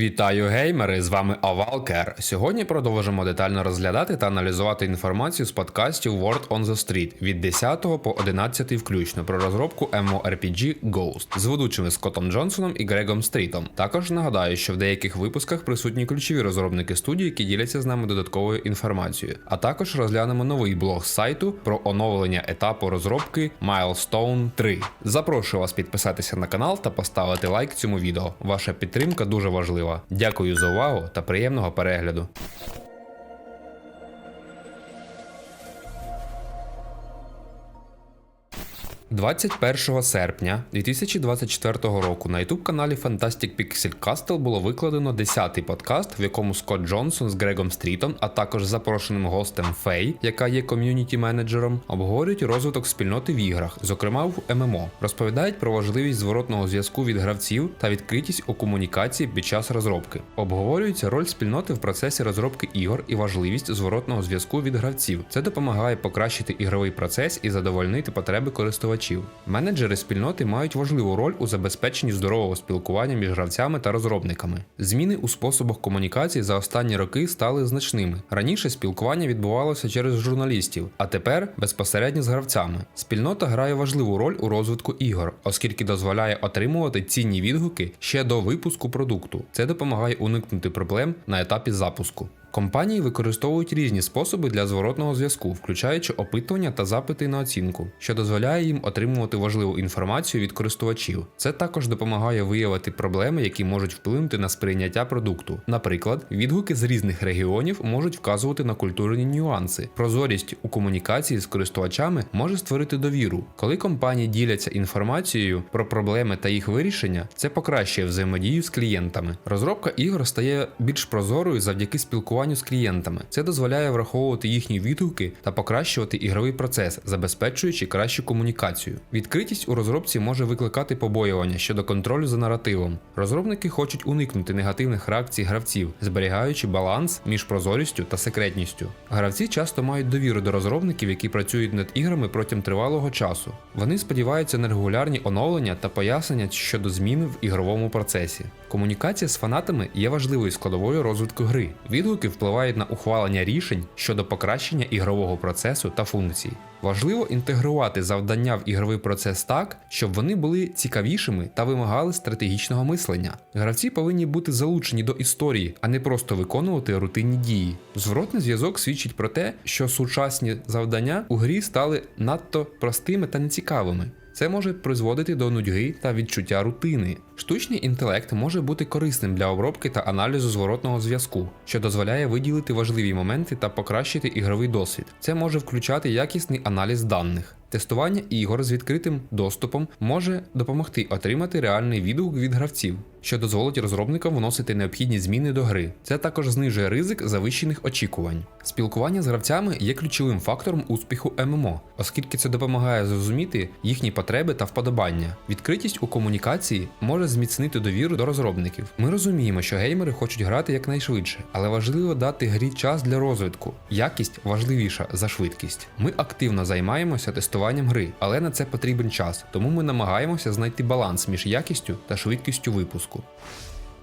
Вітаю геймери! З вами Авалкер. Сьогодні продовжимо детально розглядати та аналізувати інформацію з подкастів Word on the Street від 10 по 11 включно про розробку MMORPG Ghost з ведучими Скоттом Джонсоном і Грегом Стрітом. Також нагадаю, що в деяких випусках присутні ключові розробники студії, які діляться з нами додатковою інформацією. А також розглянемо новий блог сайту про оновлення етапу розробки Milestone 3. Запрошую вас підписатися на канал та поставити лайк цьому відео. Ваша підтримка дуже важлива. Дякую за увагу та приємного перегляду. – 21 серпня 2024 року на youtube каналі Fantastic Pixel Castle було викладено 10-й подкаст, в якому Скотт Джонсон з Грегом Стрітом, а також запрошеним гостем Фей, яка є ком'юніті менеджером, обговорюють розвиток спільноти в іграх, зокрема в ММО, розповідають про важливість зворотного зв'язку від гравців та відкритість у комунікації під час розробки. Обговорюється роль спільноти в процесі розробки ігор і важливість зворотного зв'язку від гравців. Це допомагає покращити ігровий процес і задовольнити потреби користувачів. Менеджери спільноти мають важливу роль у забезпеченні здорового спілкування між гравцями та розробниками. Зміни у способах комунікації за останні роки стали значними. Раніше спілкування відбувалося через журналістів, а тепер безпосередньо з гравцями. Спільнота грає важливу роль у розвитку ігор, оскільки дозволяє отримувати цінні відгуки ще до випуску продукту. Це допомагає уникнути проблем на етапі запуску. Компанії використовують різні способи для зворотного зв'язку, включаючи опитування та запити на оцінку, що дозволяє їм отримувати важливу інформацію від користувачів. Це також допомагає виявити проблеми, які можуть вплинути на сприйняття продукту. Наприклад, відгуки з різних регіонів можуть вказувати на культурні нюанси. Прозорість у комунікації з користувачами може створити довіру. Коли компанії діляться інформацією про проблеми та їх вирішення, це покращує взаємодію з клієнтами. Розробка ігор стає більш прозорою завдяки спілкуванню з клієнтами. Це дозволяє враховувати їхні відгуки та покращувати ігровий процес, забезпечуючи кращу комунікацію. Відкритість у розробці може викликати побоювання щодо контролю за наративом. Розробники хочуть уникнути негативних реакцій гравців, зберігаючи баланс між прозорістю та секретністю. Гравці часто мають довіру до розробників, які працюють над іграми протягом тривалого часу. Вони сподіваються на регулярні оновлення та пояснення щодо змін в ігровому процесі. Комунікація з фанатами є важливою складовою розвитку гри. Відгуки впливають на ухвалення рішень щодо покращення ігрового процесу та функцій. Важливо інтегрувати завдання в ігровий процес так, щоб вони були цікавішими та вимагали стратегічного мислення. Гравці повинні бути залучені до історії, а не просто виконувати рутинні дії. Зворотний зв'язок свідчить про те, що сучасні завдання у грі стали надто простими та нецікавими. Це може призводити до нудьги та відчуття рутини. Штучний інтелект може бути корисним для обробки та аналізу зворотного зв'язку, що дозволяє виділити важливі моменти та покращити ігровий досвід. Це може включати якісний аналіз даних. Тестування ігор з відкритим доступом може допомогти отримати реальний відгук від гравців, що дозволить розробникам вносити необхідні зміни до гри. Це також знижує ризик завищених очікувань. Спілкування з гравцями є ключовим фактором успіху ММО, оскільки це допомагає зрозуміти їхні потреби та вподобання. Відкритість у комунікації може зміцнити довіру до розробників. Ми розуміємо, що геймери хочуть грати якнайшвидше, але важливо дати грі час для розвитку. Якість важливіша за швидкість. Ми активно займаємося тестуванням гри, але на це потрібен час, тому ми намагаємося знайти баланс між якістю та швидкістю випуску.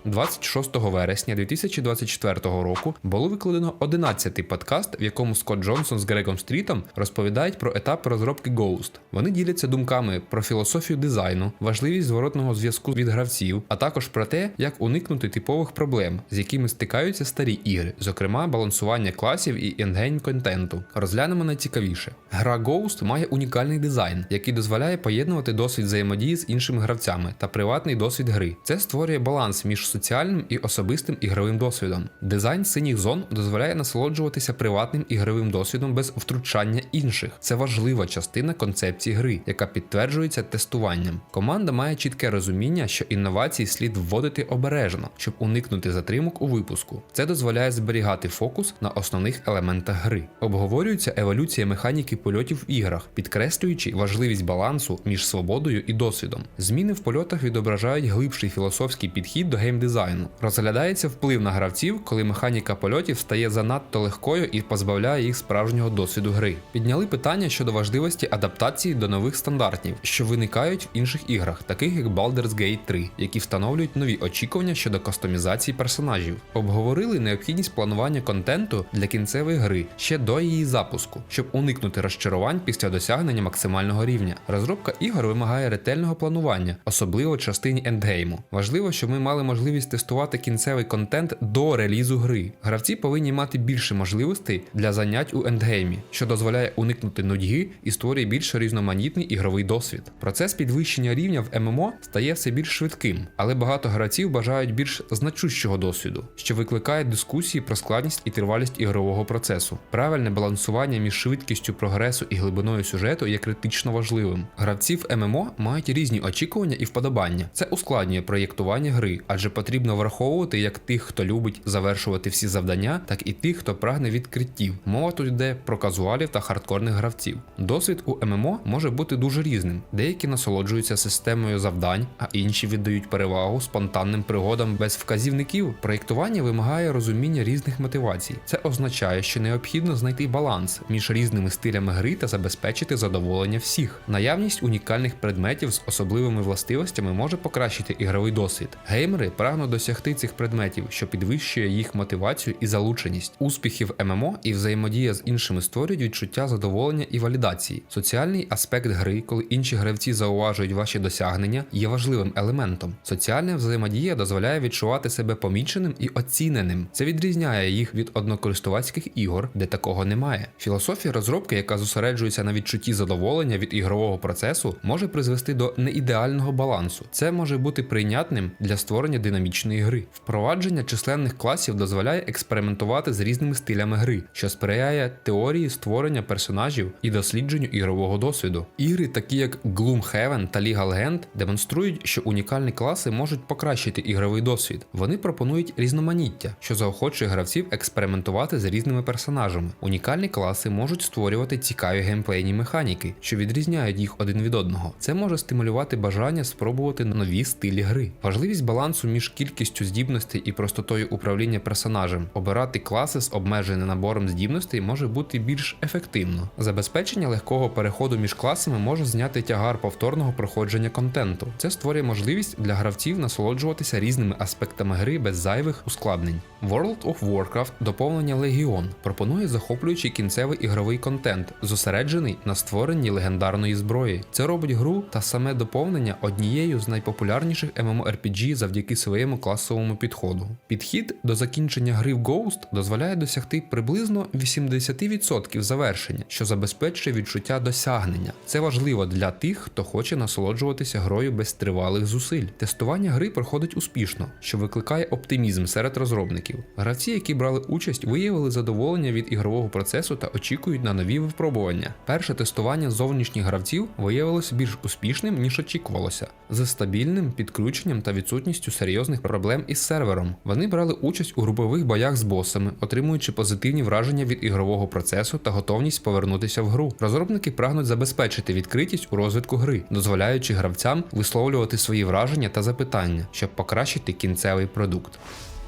26 вересня 2024 року було викладено 11-й подкаст, в якому Скотт Джонсон з Грегом Стрітом розповідають про етапи розробки Ghost. Вони діляться думками про філософію дизайну, важливість зворотного зв'язку від гравців, а також про те, як уникнути типових проблем, з якими стикаються старі ігри, зокрема балансування класів і ендгейм контенту. Розглянемо найцікавіше. Гра Ghost має унікальний дизайн, який дозволяє поєднувати досвід взаємодії з іншими гравцями та приватний досвід гри. Це створює баланс між соціальним і особистим ігровим досвідом. Дизайн синіх зон дозволяє насолоджуватися приватним ігровим досвідом без втручання інших. Це важлива частина концепції гри, яка підтверджується тестуванням. Команда має чітке розуміння, що інновації слід вводити обережно, щоб уникнути затримок у випуску. Це дозволяє зберігати фокус на основних елементах гри. Обговорюється еволюція механіки польотів в іграх, підкреслюючи важливість балансу між свободою і досвідом. Зміни в польотах відображають глибший філософський підхід до гейм геймдизайну. Розглядається вплив на гравців, коли механіка польотів стає занадто легкою і позбавляє їх справжнього досвіду гри. Підняли питання щодо важливості адаптації до нових стандартів, що виникають в інших іграх, таких як Baldur's Gate 3, які встановлюють нові очікування щодо кастомізації персонажів. Обговорили необхідність планування контенту для кінцевої гри ще до її запуску, щоб уникнути розчарувань після досягнення максимального рівня. Розробка ігор вимагає ретельного планування, особливо частині ендгейму. Важливо, щоб ми мали можливість тестувати кінцевий контент до релізу гри. Гравці повинні мати більше можливостей для занять у ендгеймі, що дозволяє уникнути нудьги і створює більш різноманітний ігровий досвід. Процес підвищення рівня в ММО стає все більш швидким, але багато гравців бажають більш значущого досвіду, що викликає дискусії про складність і тривалість ігрового процесу. Правильне балансування між швидкістю прогресу і глибиною сюжету є критично важливим. Гравці в ММО мають різні очікування і вподобання. Це ускладнює проєктування гри, адже потрібно враховувати як тих, хто любить завершувати всі завдання, так і тих, хто прагне відкриттів. Мова тут йде про казуалів та хардкорних гравців. Досвід у ММО може бути дуже різним. Деякі насолоджуються системою завдань, а інші віддають перевагу спонтанним пригодам без вказівників. Проєктування вимагає розуміння різних мотивацій. Це означає, що необхідно знайти баланс між різними стилями гри та забезпечити задоволення всіх. Наявність унікальних предметів з особливими властивостями може покращити ігровий досвід. Геймери прагнуть досягти цих предметів, що підвищує їх мотивацію і залученість. Успіхи в ММО і взаємодія з іншими створюють відчуття задоволення і валідації. Соціальний аспект гри, коли інші гравці зауважують ваші досягнення, є важливим елементом. Соціальна взаємодія дозволяє відчувати себе поміченим і оціненим. Це відрізняє їх від однокористувацьких ігор, де такого немає. Філософія розробки, яка зосереджується на відчутті задоволення від ігрового процесу, може призвести до неідеального балансу. Це може бути прийнятним для створення динамічної гри. Впровадження численних класів дозволяє експериментувати з різними стилями гри, що сприяє теорії створення персонажів і дослідженню ігрового досвіду. Ігри, такі як Gloomhaven та League Legend, демонструють, що унікальні класи можуть покращити ігровий досвід. Вони пропонують різноманіття, що заохочує гравців експериментувати з різними персонажами. Унікальні класи можуть створювати цікаві геймплейні механіки, що відрізняють їх один від одного. Це може стимулювати бажання спробувати нові стилі гри. Важливість балансу між кількістю здібностей і простотою управління персонажем. Обирати класи з обмеженим набором здібностей може бути більш ефективно. Забезпечення легкого переходу між класами може зняти тягар повторного проходження контенту. Це створює можливість для гравців насолоджуватися різними аспектами гри без зайвих ускладнень. World of Warcraft доповнення Legion пропонує захоплюючий кінцевий ігровий контент, зосереджений на створенні легендарної зброї. Це робить гру та саме доповнення однією з найпопулярніших MMORPG завдяки своєму класовому підходу. Підхід до закінчення гри в Ghost дозволяє досягти приблизно 80% завершення, що забезпечує відчуття досягнення. Це важливо для тих, хто хоче насолоджуватися грою без тривалих зусиль. Тестування гри проходить успішно, що викликає оптимізм серед розробників. Гравці, які брали участь, виявили задоволення від ігрового процесу та очікують на нові випробування. Перше тестування зовнішніх гравців виявилося більш успішним ніж очікувалося, з стабільним підключенням та відсутністю серйозних проблем із сервером. Вони брали участь у групових боях з босами, отримуючи позитивні враження від ігрового процесу та готовність повернутися в гру. Розробники прагнуть забезпечити відкритість у розвитку гри, дозволяючи гравцям висловлювати свої враження та запитання, щоб покращити кінцевий продукт.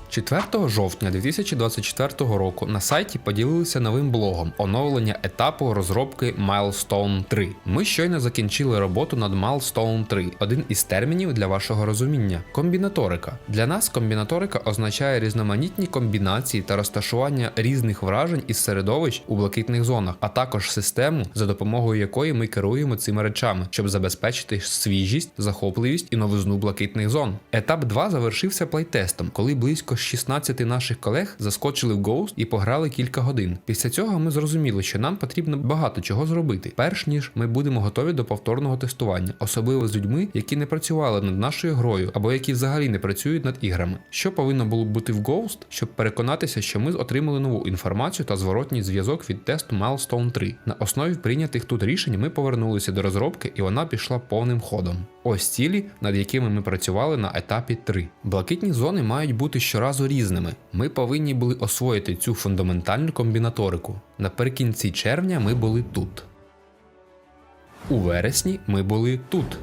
4 жовтня 2024 року на сайті поділилися новим блогом оновлення етапу розробки Milestone 3. Ми щойно закінчили роботу над Milestone 3, один із термінів для вашого розуміння комбінаторика. Для нас комбінаторика означає різноманітні комбінації та розташування різних вражень із середовищ у блакитних зонах, а також систему, за допомогою якої ми керуємо цими речами, щоб забезпечити свіжість, захопливість і новизну блакитних зон. Етап 2 завершився плейтестом, коли близько 16 наших колег заскочили в Ghost і пограли кілька годин. Після цього ми зрозуміли, що нам потрібно багато чого зробити, перш ніж ми будемо готові до повторного тестування, особливо з людьми, які не працювали над нашою грою або які взагалі не працюють над іграми. Що повинно було бути в Ghost, щоб переконатися, що ми отримали нову інформацію та зворотній зв'язок від тесту Milestone 3. На основі прийнятих тут рішень ми повернулися до розробки, і вона пішла повним ходом. Ось цілі, над якими ми працювали на етапі 3. Блакитні зони мають бути щоразу різними. Ми повинні були освоїти цю фундаментальну комбінаторику. Наприкінці червня ми були тут. У вересні ми були тут.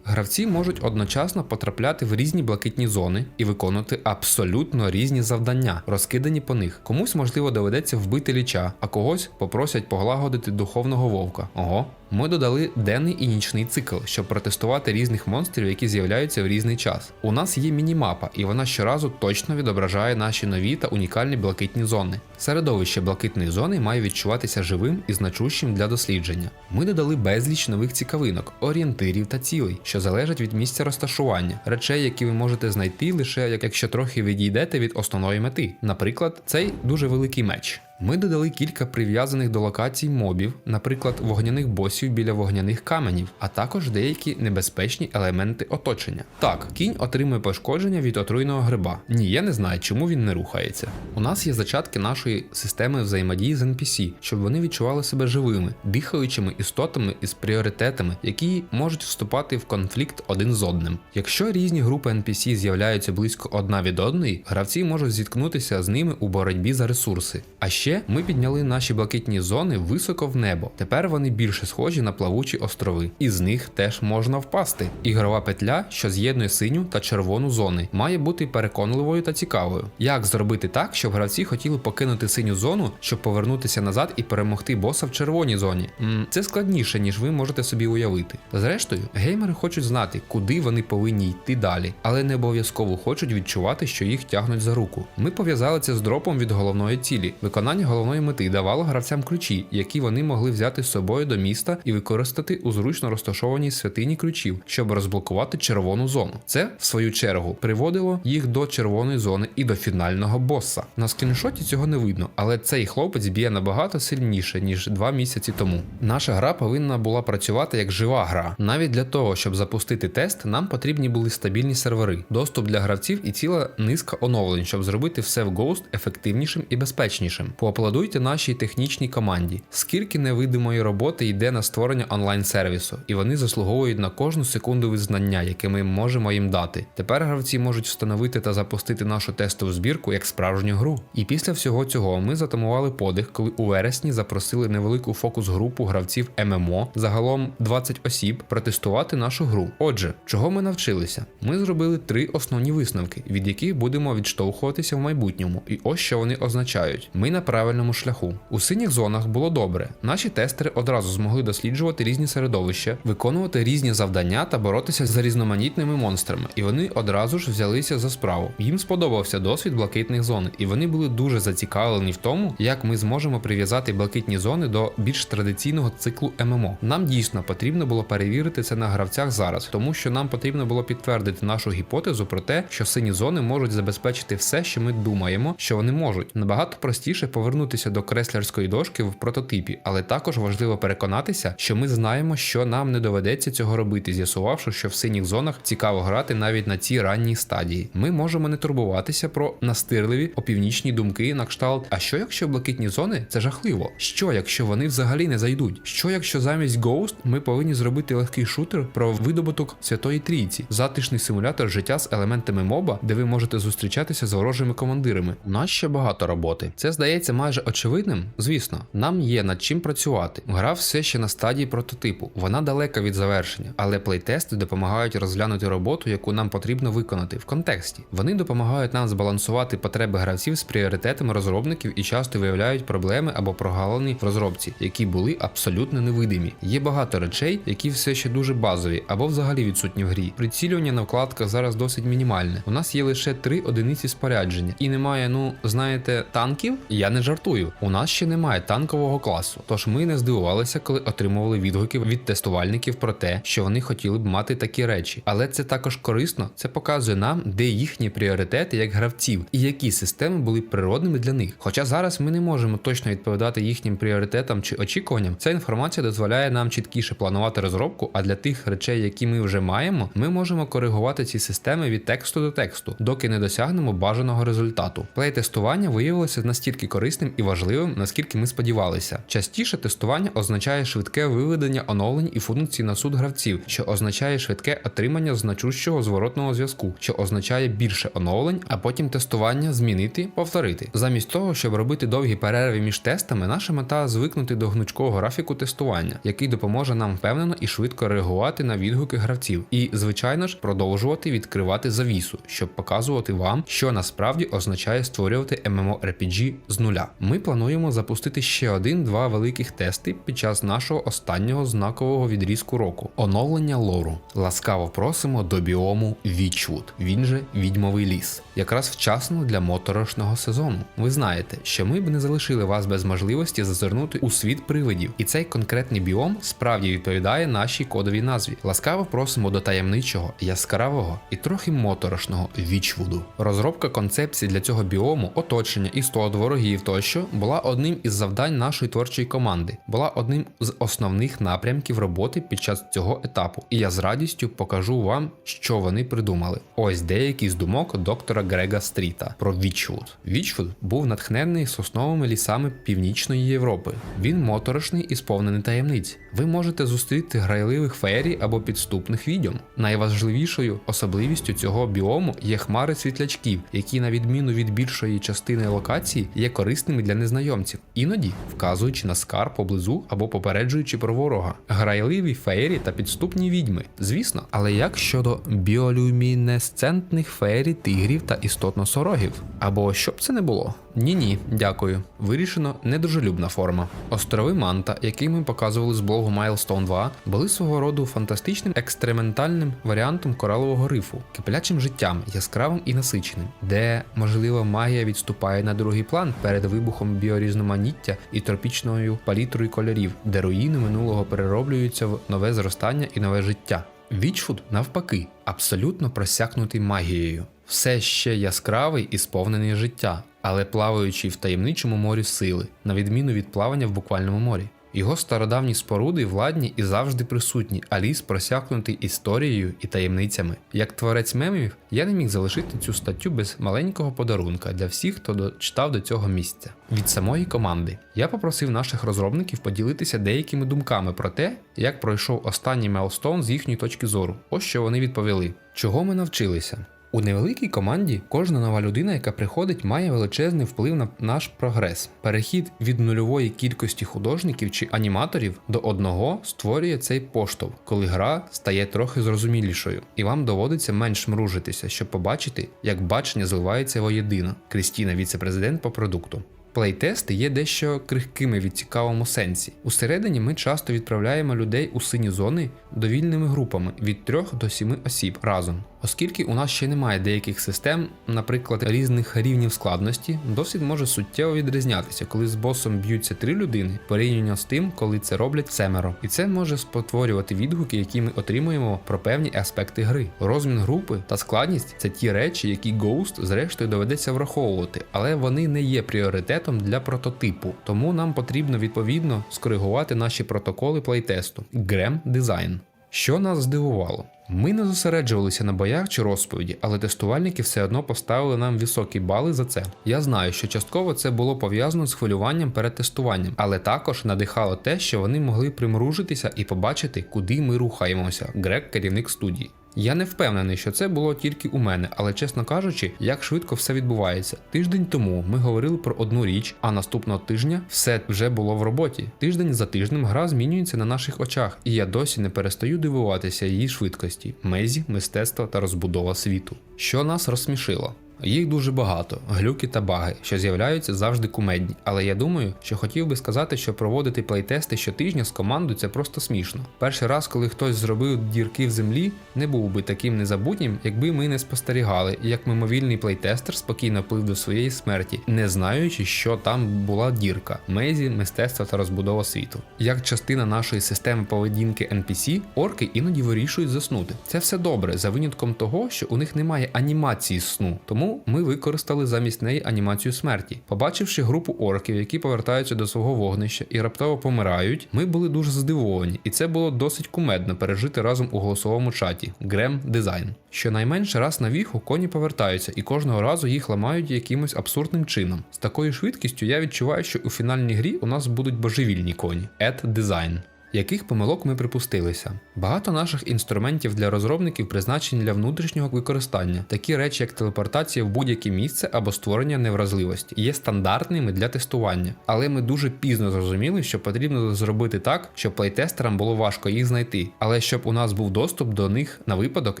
Гравці можуть одночасно потрапляти в різні блакитні зони і виконувати абсолютно різні завдання, розкидані по них. Комусь можливо доведеться вбити ліча, а когось попросять поглагодити духовного вовка. Ого. Ми додали денний і нічний цикл, щоб протестувати різних монстрів, які з'являються в різний час. У нас є мінімапа, і вона щоразу точно відображає наші нові та унікальні блакитні зони. Середовище блакитної зони має відчуватися живим і значущим для дослідження. Ми додали безліч нових цікавинок, орієнтирів та цілей, що залежать від місця розташування, речей, які ви можете знайти лише якщо трохи відійдете від основної мети. Наприклад, цей дуже великий меч. Ми додали кілька прив'язаних до локацій мобів, наприклад, вогняних босів біля вогняних каменів, а також деякі небезпечні елементи оточення. Так, кінь отримує пошкодження від отруйного гриба. Ні, я не знаю, чому він не рухається. У нас є зачатки нашої системи взаємодії з NPC, щоб вони відчували себе живими, дихаючими істотами із пріоритетами, які можуть вступати в конфлікт один з одним. Якщо різні групи NPC з'являються близько одна від одної, гравці можуть зіткнутися з ними у боротьбі за ресурси. А ще ми підняли наші блакитні зони високо в небо. Тепер вони більше схожі на плавучі острови, і з них теж можна впасти. Ігрова петля, що з'єднує синю та червону зони, має бути переконливою та цікавою. Як зробити так, щоб гравці хотіли покинути синю зону, щоб повернутися назад і перемогти боса в червоній зоні? м це складніше, ніж ви можете собі уявити. Зрештою, геймери хочуть знати, куди вони повинні йти далі, але не обов'язково хочуть відчувати, що їх тягнуть за руку. Ми пов'язали це з дропом від головної цілі. Виконання головної мети давало гравцям ключі, які вони могли взяти з собою до міста і використати у зручно розташованій святині ключів, щоб розблокувати червону зону. Це, в свою чергу, приводило їх до червоної зони і до фінального боса. На скріншоті цього не видно, але цей хлопець б'є набагато сильніше ніж два місяці тому. Наша гра повинна була працювати як жива гра. Навіть для того, щоб запустити тест, нам потрібні були стабільні сервери, доступ для гравців і ціла низка оновлень, щоб зробити все в Ghost ефективнішим і безпечнішим. Поаплодуйте нашій технічній команді. Скільки невидимої роботи йде на створення онлайн-сервісу, і вони заслуговують на кожну секунду визнання, яке ми можемо їм дати. Тепер гравці можуть встановити та запустити нашу тестову збірку як справжню гру. І після всього цього ми затамували подих, коли у вересні запросили невелику фокус-групу гравців ММО, загалом 20 осіб, протестувати нашу гру. Отже, чого ми навчилися? Ми зробили три основні висновки, від яких будемо відштовхуватися в майбутньому, і ось що вони означають: ми на правильному шляху. У синіх зонах було добре. Наші тестери одразу змогли досліджувати різні середовища, виконувати різні завдання та боротися з різноманітними монстрами. І вони одразу ж взялися за справу. Їм сподобався досвід блакитних зон, і вони були дуже зацікавлені в тому, як ми зможемо прив'язати блакитні зони до більш традиційного циклу ММО. Нам дійсно потрібно було перевірити це на гравцях зараз, тому що нам потрібно було підтвердити нашу гіпотезу про те, що сині зони можуть забезпечити все, що ми думаємо, що вони можуть. Набагато простіше повернутися до креслярської дошки в прототипі, але також важливо переконатися, що ми знаємо, що нам не доведеться цього робити, з'ясувавши, що в синіх зонах цікаво грати навіть на цій ранній стадії. Ми можемо не турбуватися про настирливі опівнічні думки на кшталт. А що якщо блакитні зони це жахливо? Що якщо вони взагалі не зайдуть? Що якщо замість Ghost ми повинні зробити легкий шутер про видобуток Святої Трійці, затишний симулятор життя з елементами моба, де ви можете зустрічатися з ворожими командирами? У нас ще багато роботи. Це здається майже очевидним. Звісно, нам є над чим працювати. Гра все ще на стадії прототипу. Вона далека від завершення, але плейтести допомагають розглянути роботу, яку нам потрібно виконати в контексті. Вони допомагають нам збалансувати потреби гравців з пріоритетами розробників і часто виявляють проблеми або прогалини в розробці, які були абсолютно невидимі. Є багато речей, які все ще дуже базові або взагалі відсутні в грі. Прицілювання на вкладках зараз досить мінімальне. У нас є лише три одиниці спорядження, і немає, ну знаєте, танків. Я не жартую. У нас ще немає танкового класу. Тож ми не здивувалися, коли отримували відгуки від тестувальників про те, що вони хотіли б мати такі речі. Але це також корисно. Це показує нам, де їхні пріоритети як гравців і які системи були природними для них. Хоча зараз ми не можемо точно відповідати їхнім пріоритетам чи очікуванням, ця інформація дозволяє нам чіткіше планувати розробку. А для тих речей, які ми вже маємо, ми можемо коригувати ці системи від тексту до тексту, доки не досягнемо бажаного результату. Плей-тестування виявилося настільки корисним, корисним і важливим, наскільки ми сподівалися. Частіше тестування означає швидке виведення оновлень і функцій на суд гравців, що означає швидке отримання значущого зворотного зв'язку, що означає більше оновлень, а потім тестування змінити, повторити. Замість того, щоб робити довгі перерви між тестами, наша мета звикнути до гнучкого графіку тестування, який допоможе нам впевнено і швидко реагувати на відгуки гравців, і, звичайно ж, продовжувати відкривати завісу, щоб показувати вам, що насправді означає створювати MMORPG з нуля. Ми плануємо запустити ще один-два великих тести під час нашого останнього знакового відрізку року оновлення лору. Ласкаво просимо до біому Вічвуд, він же відьмовий ліс, якраз вчасно для моторошного сезону. Ви знаєте, що ми б не залишили вас без можливості зазирнути у світ привидів, і цей конкретний біом справді відповідає нашій кодовій назві. Ласкаво просимо до таємничого, яскравого і трохи моторошного Вічвуду. Розробка концепції для цього біому, оточення, істот, ворогів тощо була одним із завдань нашої творчої команди, була одним з основних напрямків роботи під час цього етапу. І я з радістю покажу вам, що вони придумали. Ось деякі з думок доктора Грега Стріта про Вічвуд. Вічвуд був натхнений сосновими лісами північної Європи. Він моторошний і сповнений таємниць. Ви можете зустріти грайливих феєрій або підступних відьом. Найважливішою особливістю цього біому є хмари світлячків, які, на відміну від більшої частини локації, є корисними для незнайомців, іноді вказуючи на скар поблизу або попереджуючи про ворога. Грайливі феєрі та підступні відьми, звісно. Але як щодо біолюмінесцентних феєрі, тигрів та істотно-сорогів? Або що б це не було? Ні, ні, дякую. Вирішено недружелюбна форма. Острови Манта, які ми показували з блогу Milestone 2, були свого роду фантастичним експериментальним варіантом коралового рифу, киплячим життям, яскравим і насиченим, де, можливо, магія відступає на другий план перед вибухом біорізноманіття і тропічною палітрою кольорів, де руїни минулого перероблюються в нове зростання і нове життя. Вічфуд, навпаки, абсолютно просякнутий магією. Все ще яскравий і сповнений життя, але плаваючий в таємничому морі сили, на відміну від плавання в буквальному морі. Його стародавні споруди владні і завжди присутні, а ліс просякнутий історією і таємницями. Як творець мемів, я не міг залишити цю статтю без маленького подарунка для всіх, хто дочитав до цього місця. Від самої команди я попросив наших розробників поділитися деякими думками про те, як пройшов останній Мелстоун з їхньої точки зору. Ось що вони відповіли: чого ми навчилися. У невеликій команді кожна нова людина, яка приходить, має величезний вплив на наш прогрес. Перехід від нульової кількості художників чи аніматорів до одного створює цей поштовх, коли гра стає трохи зрозумілішою, і вам доводиться менш мружитися, щоб побачити, як бачення зливається воєдино. Крістіна, віце-президент по продукту. Плейтести є дещо крихкими від цікавому сенсі. Усередині ми часто відправляємо людей у сині зони довільними групами від 3 до 7 осіб разом. Оскільки у нас ще немає деяких систем, наприклад, різних рівнів складності, досвід може суттєво відрізнятися, коли з босом б'ються три людини, порівняно з тим, коли це роблять семеро. І це може спотворювати відгуки, які ми отримуємо про певні аспекти гри. Розмін групи та складність це ті речі, які Ghost зрештою доведеться враховувати, але вони не є пріоритетом для прототипу, тому нам потрібно відповідно скоригувати наші протоколи плейтесту. Грем дизайн. Що нас здивувало? Ми не зосереджувалися на боях чи розповіді, але тестувальники все одно поставили нам високі бали за це. Я знаю, що частково це було пов'язано з хвилюванням перед тестуванням, але також надихало те, що вони могли примружитися і побачити, куди ми рухаємося. Грек, керівник студії. Я не впевнений, що це було тільки у мене, але чесно кажучи, як швидко все відбувається. Тиждень тому ми говорили про одну річ, а наступного тижня все вже було в роботі. Тиждень за тижнем гра змінюється на наших очах, і я досі не перестаю дивуватися її швидкості, мезі, мистецтва та розбудова світу. Що нас розсмішило? Їх дуже багато, глюки та баги, що з'являються завжди кумедні. Але я думаю, що хотів би сказати, що проводити плейтести щотижня з командою це просто смішно. Перший раз, коли хтось зробив дірки в землі, не був би таким незабутнім, якби ми не спостерігали, як мимовільний плейтестер спокійно плив до своєї смерті, не знаючи, що там була дірка, мезі, мистецтво та розбудова світу. Як частина нашої системи поведінки NPC, орки іноді вирішують заснути. Це все добре, за винятком того, що у них немає анімації сну, тому Ми використали замість неї анімацію смерті. Побачивши групу орків, які повертаються до свого вогнища і раптово помирають, ми були дуже здивовані, і це було досить кумедно пережити разом у голосовому чаті Грем Дизайн. Щонайменше раз на віху коні повертаються, і кожного разу їх ламають якимось абсурдним чином. З такою швидкістю я відчуваю, що у фінальній грі у нас будуть божевільні коні. Ed Design. Яких помилок ми припустилися? Багато наших інструментів для розробників призначені для внутрішнього використання, такі речі, як телепортація в будь-яке місце або створення невразливості, є стандартними для тестування. Але ми дуже пізно зрозуміли, що потрібно зробити так, щоб плейтестерам було важко їх знайти, але щоб у нас був доступ до них на випадок,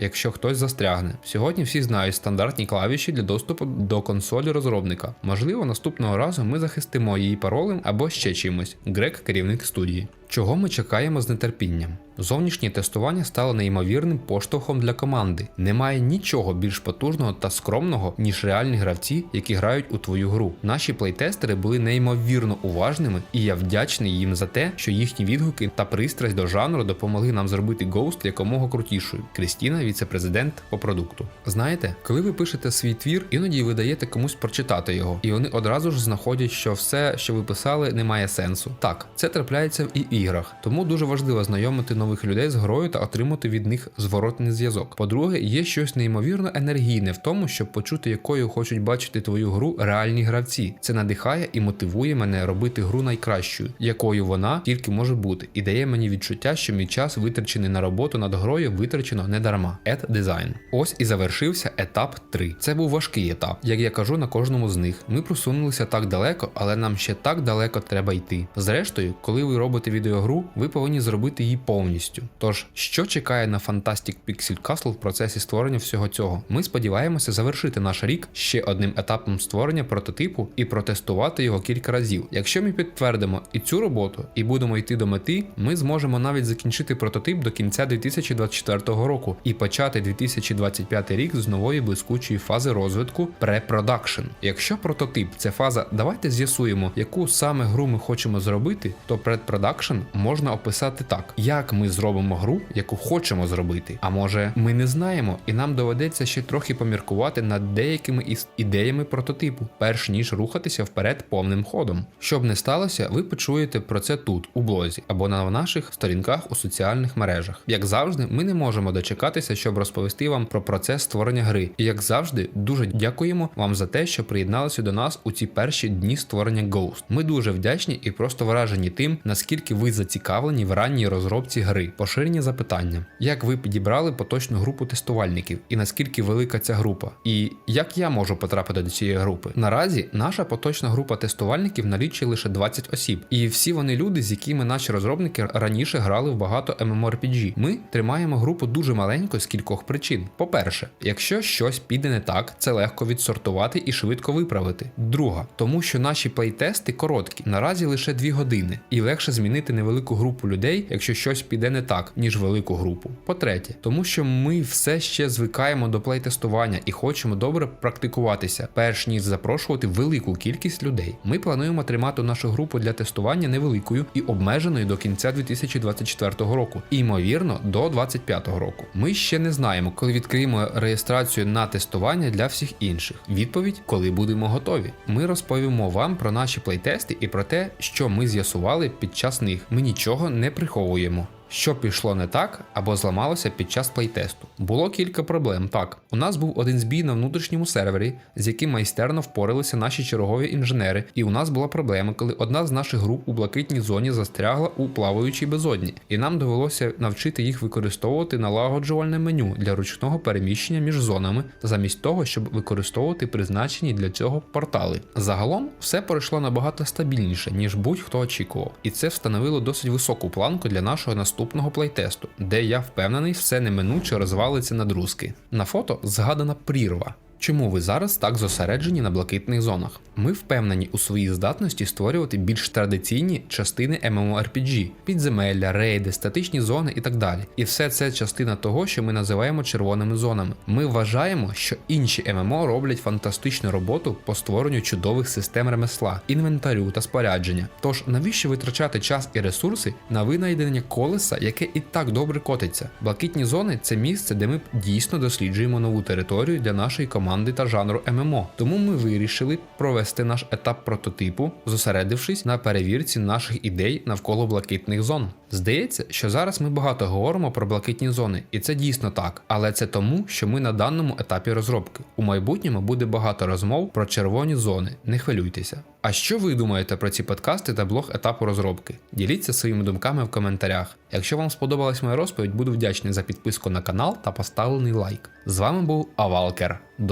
якщо хтось застрягне. Сьогодні всі знають стандартні клавіші для доступу до консолі розробника. Можливо, наступного разу ми захистимо її паролем або ще чимось. Грек, керівник студії. Чого ми чекаємо з нетерпінням? Зовнішнє тестування стало неймовірним поштовхом для команди. Немає нічого більш потужного та скромного, ніж реальні гравці, які грають у твою гру. Наші плейтестери були неймовірно уважними, і я вдячний їм за те, що їхні відгуки та пристрасть до жанру допомогли нам зробити Ghost якомога крутішою. Крістіна, віце-президент по продукту. Знаєте, коли ви пишете свій твір, іноді ви даєте комусь прочитати його, і вони одразу ж знаходять, що все, що ви писали, не має сенсу. Так, це трапляється в іграх, тому дуже важливо знайомити нових людей з грою та отримати від них зворотний зв'язок. По-друге, є щось неймовірно енергійне в тому, щоб почути, якою хочуть бачити твою гру реальні гравці. Це надихає і мотивує мене робити гру найкращою, якою вона тільки може бути, і дає мені відчуття, що мій час витрачений на роботу над грою витрачено не дарма. Ed Design. Ось і завершився етап 3. Це був важкий етап, як я кажу на кожному з них. Ми просунулися так далеко, але нам ще так далеко треба йти. Зрештою, коли ви робите відеогру, ви повинні зробити її повністю. Тож, що чекає на Fantastic Pixel Castle в процесі створення всього цього? Ми сподіваємося завершити наш рік ще одним етапом створення прототипу і протестувати його кілька разів. Якщо ми підтвердимо і цю роботу, і будемо йти до мети, ми зможемо навіть закінчити прототип до кінця 2024 року і почати 2025 рік з нової блискучої фази розвитку pre-production. Якщо прототип це фаза, давайте з'ясуємо, яку саме гру ми хочемо зробити, то предпродакшн можна описати так: як ми зробимо гру, яку хочемо зробити. А може, ми не знаємо, і нам доведеться ще трохи поміркувати над деякими із ідеями прототипу, перш ніж рухатися вперед повним ходом. Щоб не сталося, ви почуєте про це тут, у блозі, або на наших сторінках у соціальних мережах. Як завжди, ми не можемо дочекатися, щоб розповісти вам про процес створення гри. І як завжди, дуже дякуємо вам за те, що приєдналися до нас у ці перші дні створення Ghost. Ми дуже вдячні і просто вражені тим, наскільки ви зацікавлені в ранній розробці гри. Поширені запитання: як ви підібрали поточну групу тестувальників, і наскільки велика ця група? І як я можу потрапити до цієї групи? Наразі наша поточна група тестувальників налічує лише 20 осіб, і всі вони люди, з якими наші розробники раніше грали в багато MMORPG. Ми тримаємо групу дуже маленько з кількох причин. По-перше, якщо щось піде не так, це легко відсортувати і швидко виправити. Друга, тому що наші плейтести короткі, наразі лише 2 години, і легше змінити невелику групу людей, якщо щось піде не так, ніж велику групу. По-третє, тому що ми все ще звикаємо до плейтестування і хочемо добре практикуватися, перш ніж запрошувати велику кількість людей. Ми плануємо тримати нашу групу для тестування невеликою і обмеженою до кінця 2024 року, і ймовірно до 2025 року. Ми ще не знаємо, коли відкриємо реєстрацію на тестування для всіх інших. Відповідь, коли будемо готові. Ми розповімо вам про наші плейтести і про те, що ми з'ясували під час них. Ми нічого не приховуємо. Що пішло не так або зламалося під час плейтесту. Було кілька проблем. Так, у нас був один збій на внутрішньому сервері, з яким майстерно впоралися наші чергові інженери, і у нас була проблема, коли одна з наших груп у блакитній зоні застрягла у плаваючій безодні, і нам довелося навчити їх використовувати налагоджувальне меню для ручного переміщення між зонами, замість того, щоб використовувати призначені для цього портали. Загалом все пройшло набагато стабільніше, ніж будь-хто очікував, і це встановило досить високу планку для нашого наступного плейтесту, де я впевнений, все неминуче розвалиться на друзки. На фото згадана прірва. Чому ви зараз так зосереджені на блакитних зонах? Ми впевнені у своїй здатності створювати більш традиційні частини MMORPG, підземелля, рейди, статичні зони і так далі. І все це частина того, що ми називаємо червоними зонами. Ми вважаємо, що інші ММО роблять фантастичну роботу по створенню чудових систем ремесла, інвентарю та спорядження. Тож навіщо витрачати час і ресурси на винайдення колеса, яке і так добре котиться? Блакитні зони це місце, де ми дійсно досліджуємо нову територію для нашої команди команди та жанру ММО. Тому ми вирішили провести наш етап прототипу, зосередившись на перевірці наших ідей навколо блакитних зон. Здається, що зараз ми багато говоримо про блакитні зони, і це дійсно так. Але це тому, що ми на даному етапі розробки. У майбутньому буде багато розмов про червоні зони. Не хвилюйтеся. А що ви думаєте про ці подкасти та блог етапу розробки? Діліться своїми думками в коментарях. Якщо вам сподобалась моя розповідь, буду вдячний за підписку на канал та поставлений лайк. З вами був Авалкер.